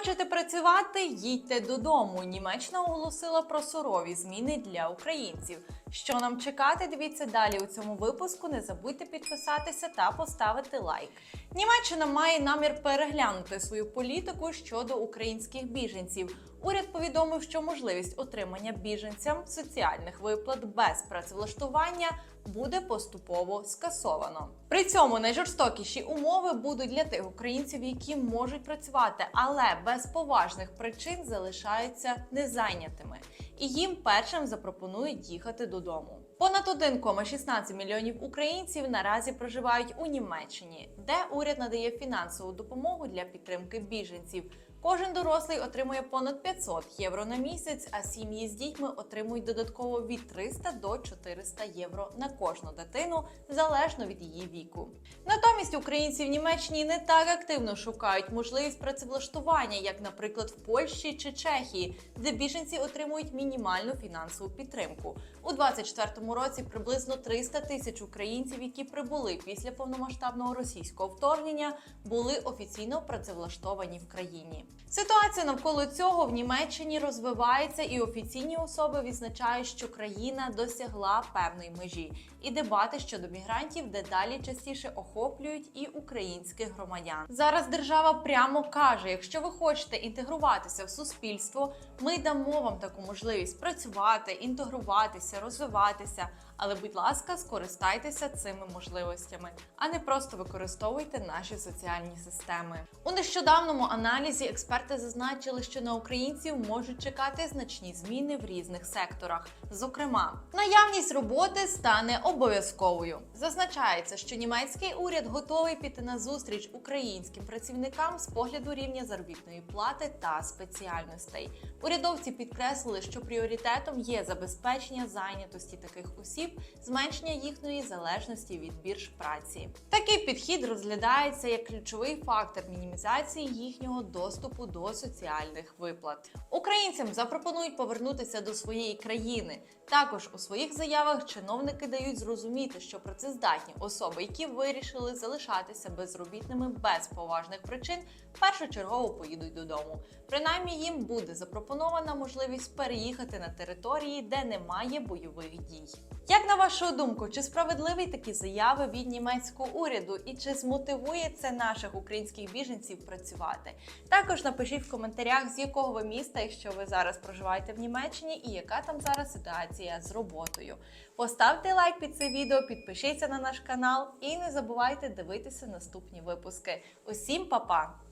хочете працювати? Їдьте додому. Німеччина оголосила про сурові зміни для українців. Що нам чекати? Дивіться далі у цьому випуску. Не забудьте підписатися та поставити лайк. Німеччина має намір переглянути свою політику щодо українських біженців. Уряд повідомив, що можливість отримання біженцям соціальних виплат без працевлаштування буде поступово скасовано. При цьому найжорстокіші умови будуть для тих українців, які можуть працювати, але без поважних причин залишаються незайнятими, і їм першим запропонують їхати додому. Понад 1,16 мільйонів українців наразі проживають у Німеччині, де уряд надає фінансову допомогу для підтримки біженців. Кожен дорослий отримує понад 500 євро на місяць, а сім'ї з дітьми отримують додатково від 300 до 400 євро на кожну дитину, залежно від її віку. Натомість українці в Німеччині не так активно шукають можливість працевлаштування, як, наприклад, в Польщі чи Чехії, де біженці отримують мінімальну фінансову підтримку. У 2024 році приблизно 300 тисяч українців, які прибули після повномасштабного російського вторгнення, були офіційно працевлаштовані в країні. Ситуація навколо цього в Німеччині розвивається, і офіційні особи відзначають, що країна досягла певної межі, і дебати щодо мігрантів дедалі частіше охоплюють і українських громадян. Зараз держава прямо каже: якщо ви хочете інтегруватися в суспільство, ми дамо вам таку можливість працювати, інтегруватися, розвиватися. Але, будь ласка, скористайтеся цими можливостями, а не просто використовуйте наші соціальні системи. У нещодавному аналізі експерти зазначили, що на українців можуть чекати значні зміни в різних секторах. Зокрема, наявність роботи стане обов'язковою. Зазначається, що німецький уряд готовий піти на зустріч українським працівникам з погляду рівня заробітної плати та спеціальностей. Урядовці підкреслили, що пріоритетом є забезпечення зайнятості таких осіб, зменшення їхньої залежності від бірж праці. Такий підхід розглядається як ключовий фактор мінімізації їхнього доступу до соціальних виплат. Українцям запропонують повернутися до своєї країни. Також у своїх заявах чиновники дають зрозуміти, що працездатні особи, які вирішили залишатися безробітними без поважних причин, першочергово поїдуть додому. Принаймні їм буде запропонована можливість переїхати на території, де немає бойових дій. Як на вашу думку, чи справедливі такі заяви від німецького уряду і чи змотивує це наших українських біженців працювати? Також напишіть в коментарях, з якого ви міста, якщо ви зараз проживаєте в Німеччині, і яка там зараз ситуація з роботою. Поставте лайк під це відео, підпишіться на наш канал і не забувайте дивитися наступні випуски. Усім па-па!